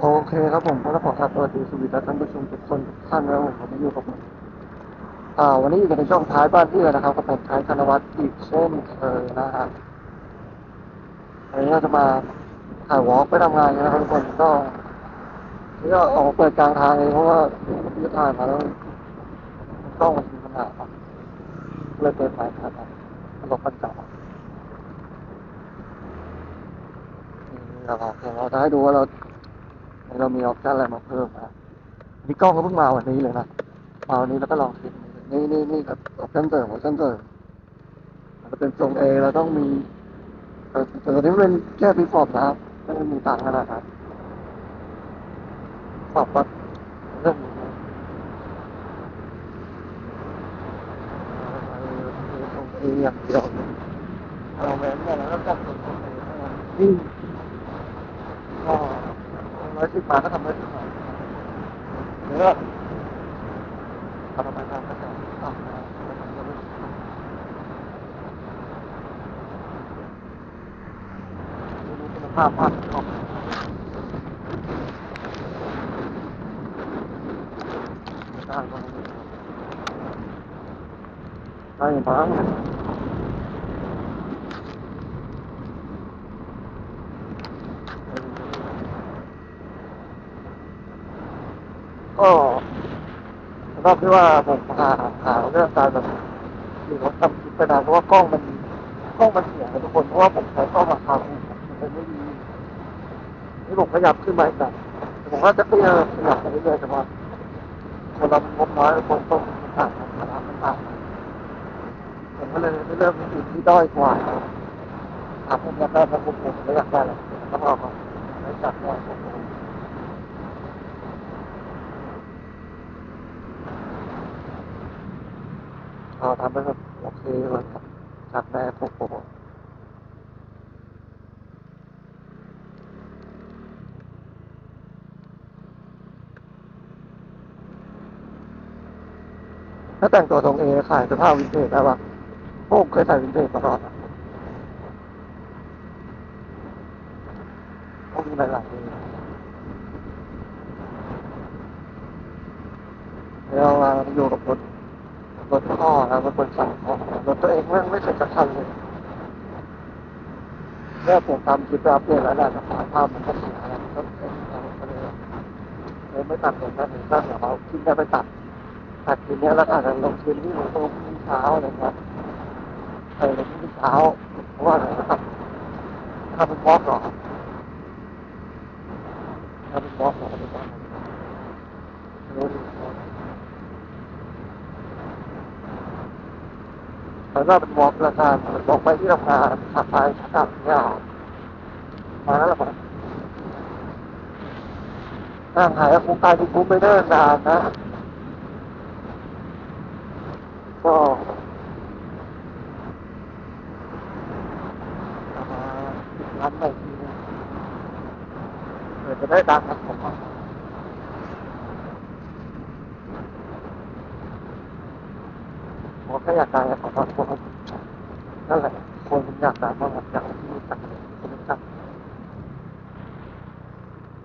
โอเคครับผมก็ต้อขอกราบสวัสดีสวัสดีท่านผู้ชมทุกคนทุกท่านนะครับผมวันนี้อยู่กับผมอ่าวันนี้อยู่กันในช่องท้ายบ้านเพื่อนนะครับกับผมท้ายธนวัฒน์อีกเช่นเคยนะฮะวันนี้เราจะมาถ่ายวอล์กไปทำงานกันนะครับทุกคนก็นี่ก็ออกเปิดกลางทางเองเพราะว่าที่ถ่ายมาแล้วกล้องมันมีปัญหาเลยเปิดสายถ่ายมาลบปัญหานี่นะครับเดี๋ยวเราจะให้ดูว่าเรา เรามีออปชั่นอะไรมาเพิ่มนะนี่กล้องก็เพิ่งมาวันนี้เลยนะมาวันนี้แล้วก็ลองคิดนี่นี่นี่แบบออปชั่นเสริมออปชั่นเสริมมันจะเป็นทรงเอเราต้องมีแต่ตอนนี้เป็นแค่พิฟอร์มนะครับไม่ได้มีตังค์ขนาดนั้นปรับว่าเรื่องนี้ทรงเออย่างเดียวเราแม้เนี่ยเราก็จับทรงเอเท่านั้ ร้อยสิบบาก็ทำได้ทุกอย่าเนื้อทำมาทำก็จะทำนะดูคุณภาพภาพของได้บ้างได้บ้าง ก็รับที่ว่าผมหาหาเรื่องการแบบหรือว่าทำคลิปไปนานเพราะว่ากล้องมันกล้องมันเสียนะทุกคนเพราะว่าผมใช้กล้องราคาถูกมันเป็นไม่ดีนี่ผมขยับขึ้นมาอีกหน่อยแต่ผมว่าจะขยับขยับไปเรื่อยๆแต่ว่าคนเรางบน้อยคนต้องต่างกันขนาดมันต่างกันผมก็เลยเริ่มมีสิ่งที่ด้อยกว่าถามผมอยากได้แล้วผมผมไม่อยากได้หรอกต้องรอก่อนไม่จัดได้ผม เอาทำไปแบบโอเคเลยครับจัดแม่ผมผมถ้าแต่งตัวทรงเอขายเสื้อผ้าวินเทจได้ปะพวกเคยใส่วินเทจมาก่อนอะพวกมีหลายๆเลยแล้วเราอยู่กับรถ รถพ่อนะรถคนสั่งของรถตัวเองไม่ไม่เคยจะทันเลยเมื่อผมทำคลิปไปอัปเดตแล้วแหละสภาพมันก็เสียแล้วก็เลยเลยไม่ตัดผมนะถึงก็เดี๋ยวเอาคลิปนี้ไปตัดตัดทีเนี้ยแล้วอาจจะลงทุนที่ลงตรงที่เช้าอะไรเงี้ยเออลงที่เช้าเพราะว่าอะไรนะครับถ้าเป็นบล็อกหรอถ้าเป็นบล็อกหรอเป็นบล็อกรู้ดิ แต่ถ้าเป็นบล็อกราคาเป็นบอกไปที่ทำงานขับไปขับเนี่ยมาแล้วผมนั่งหายคงตายคุ้มไปเนิ่นนานนะ ก็เอามาปิดร้านใหม่ทีนึงเผื่อจะได้ดังครับผมอะผม แค่อยากดังขอโทษผมนั่นแหละคนอยากตายเพราะอยากให้ที่รู้จักคนตัก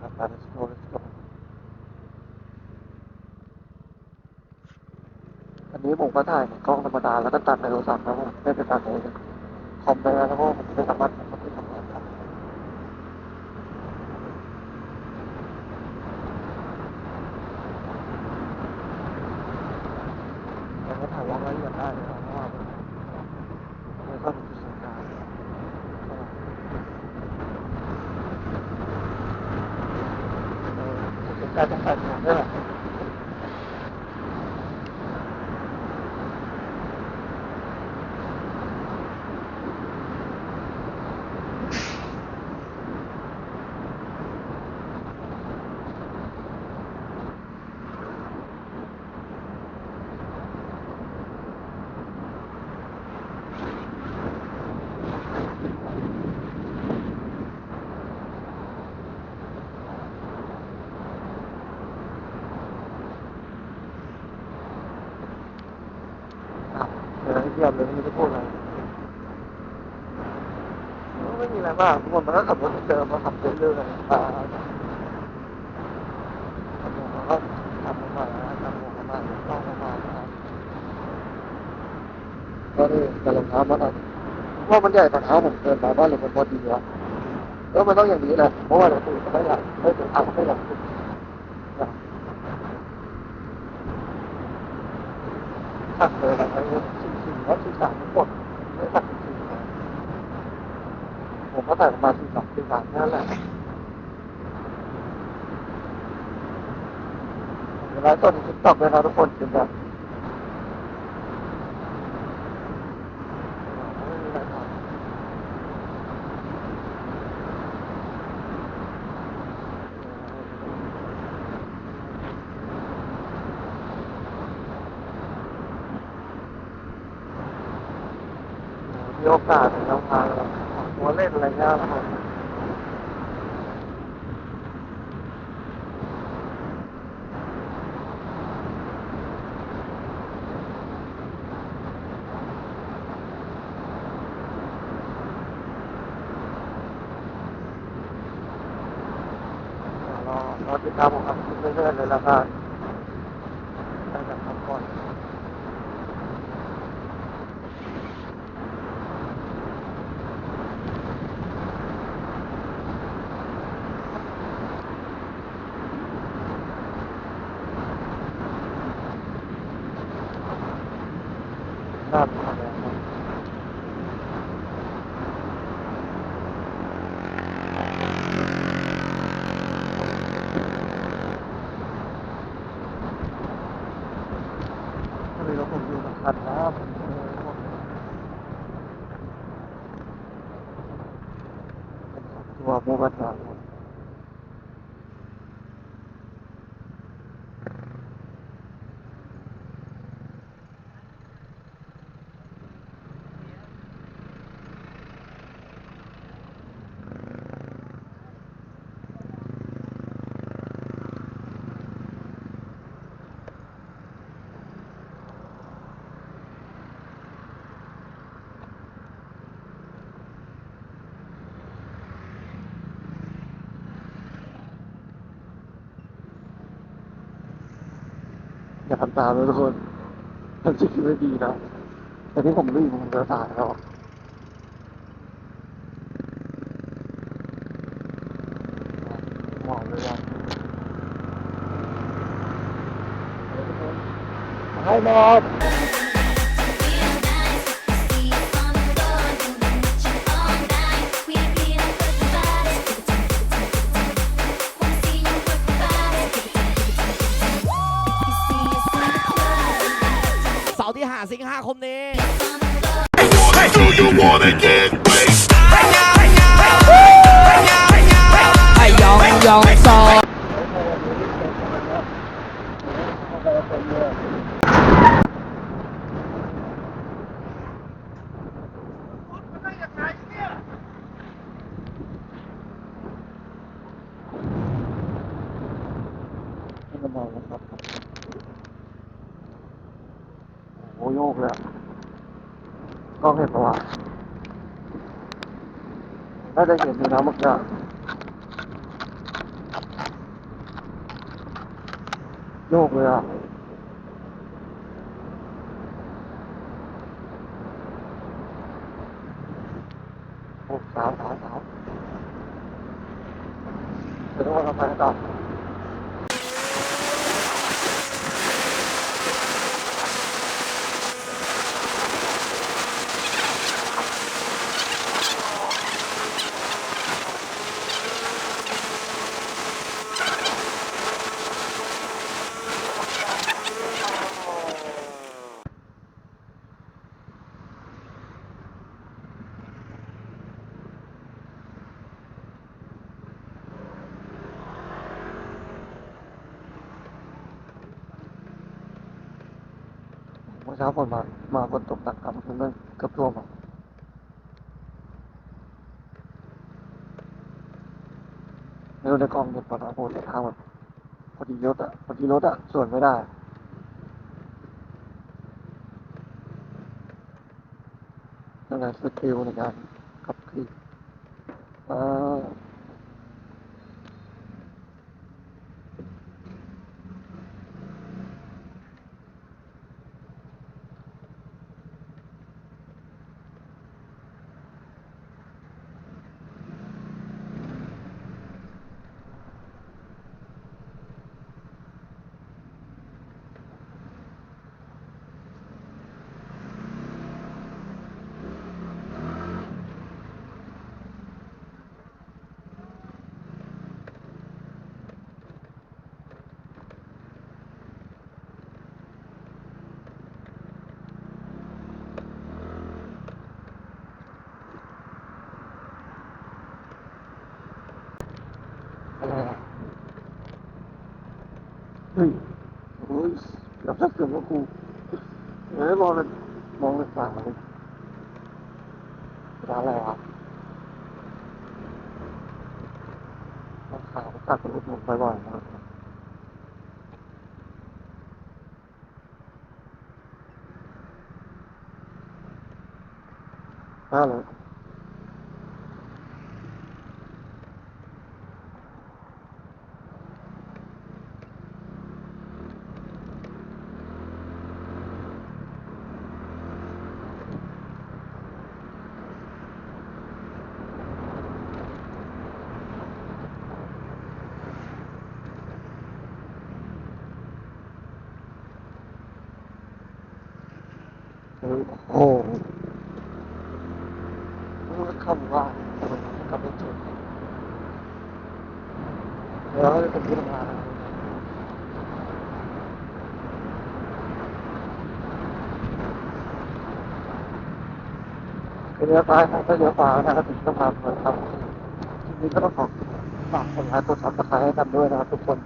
อาการสโตรสโตรอันนี้ผมก็ถ่ายกล้องธรรมดาแล้วก็ตัดในโทรศัพท์นะผมไม่ไปตัดในคอมไปแล้วเพราะผมไม่สามารถทำได้ทำงานครับแต่ก็ถ่ายว่าละเอียดได้นะครับเพราะว่าผมไม่ค่อยมีประสบการณ์เท่าไหร่เออ ประส ไม่มีอะไรมากทุนมันก็ขับรถเจอมาขับเรื่อยๆกันอ่าก็ทำปมาณทำประมาขับมาขับมาก็นี่แต่รองำท้ามันว่ามันใหญ่กว่าเท้าผมเกินไปว่าเราเป็นพอดีแล้วแล้วมันต้องอย่างนี้แหละเพราะว่าเราตื่นไม่อยากไม่ตื่นอัพไม่อยากตักเลยนะไอ้สิ่งที่สารทั้งหมดไม่ตัก ผมก็ใส่ประมาณสี่สองสี่สามนั่นแหละเวลาต้นติ๊กตอกเลยนะทุกคนเป็นแบบมีโอกาสเรา พาเล่นอะไรเงี้ยครับรอรอติดตามผมครับเรื่อยๆเลยแล้วก็ได้จากพักผ่อน น่าทานเลยครับก็เลยเราผมอยู่กับคันนะผมเออพวกตัวมูกระทะหมดา ทำตามเลยทุกคนมันจะคิดไม่ดีนะแต่ที่ผมรีบผมจะตายแล้วมองเลยอะให้หมดาสิงหาคมนี้ Do you wanna get wasted? ไอยองยองซอ น่าจะเห็นอยู่นะเมื่อกี้โยกเลยอะโอ้สาวสาวสาวเดี๋ยวต้องมาทำอะไรต่อ เช้าฝนมา มาฝนตกหนักครับคือมันเกือบท่วมอะไม่รู้ในกล้องเห็นปะนะโอ้แต่ทางแบบพอดีรถอะพอดีรถอะส่วนไม่ได้นั่นแหละสกิลในการขับขี่อ่า เฮ้ยโอ้ย แล้วถ้าเกิดว่ากูเอ้ยมองเลยมองเลยฝั่งเลยร้านอะไรวะร้านขาวตัดเป็นรูปหนุ่มบ่อยๆนะครับห้าเลย โอ้โหคำว่าคำเป็นจุดแล้ว เป็นที่ทำงาเลี้ยวซ้ายครับก็เลี้ยวขวานะครับถึงจะพานเลยครับทีนี้ก็ต้องขอฝากคนร้ายกดซับสไครต์ให้กันด้วยนะครับทุกคน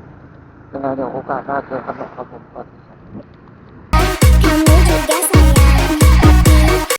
ยังไงเดี๋ยวโอกาสหน้าเจอกันนะครับผมสวัสดี